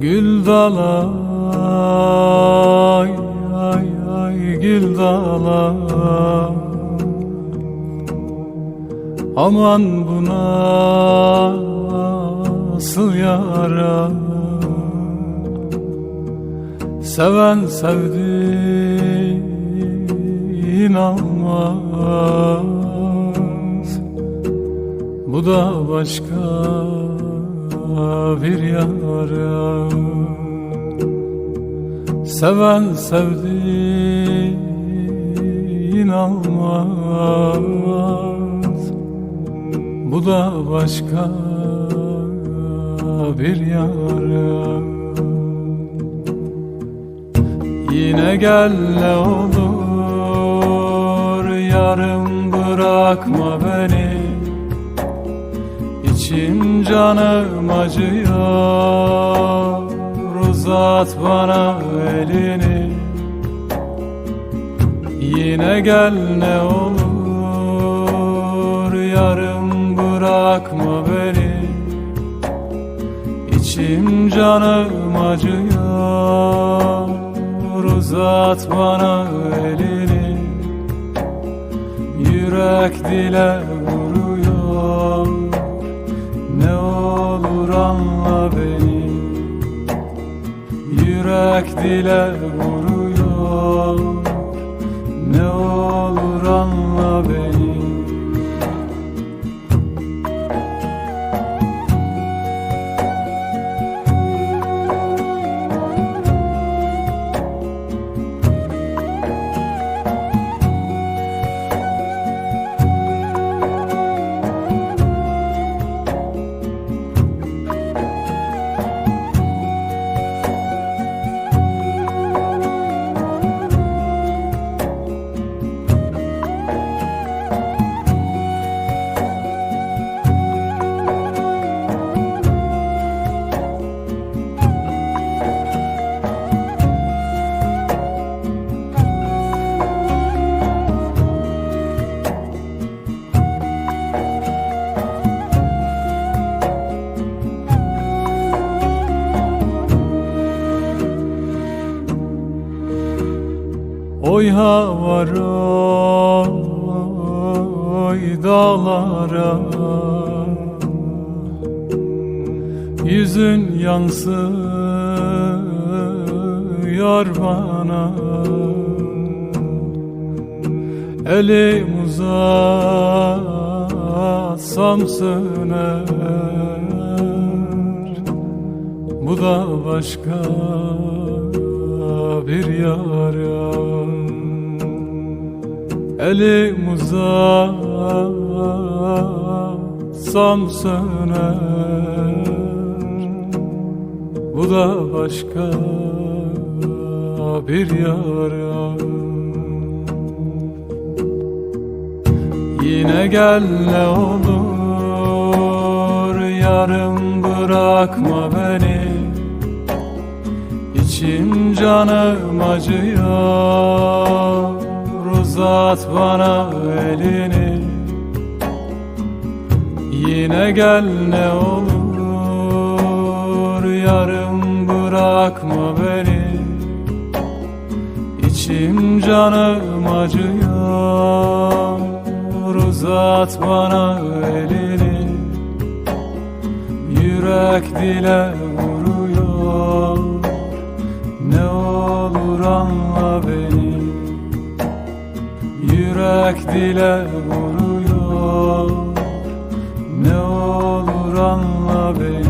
Gül dala ay ay gül dala Aman buna nasıl yara? Seven sevdiğin almaz. Bu da başka bir yara Seven sevdiğin almaz. Bu da başka bir yara Yine gel ne olur yarım bırakma beni İçim canım acıyor. Uzat bana elini. Yine gel ne olur Yarım bırakma beni. İçim canım acıyor. Uzat bana elini. Yürek dile vuruyor Yürek dile vuruyor. Ne olur anla beni Oy havar oy dağlara. Yüzün yansıyor bana. Elim uzatsam söner. Bu da başka bir yara Elim uzatsam söner. Bu da başka bir yara Yine gel ne olur Yarım bırakma beni. İçim canım acıyor Uzat bana elini. Yine gel ne olur Yarım bırakma beni. İçim canım acıyor Uzat bana elini. Yürek dile vuruyor yürek dile vuruyor. Ne olur anla beni.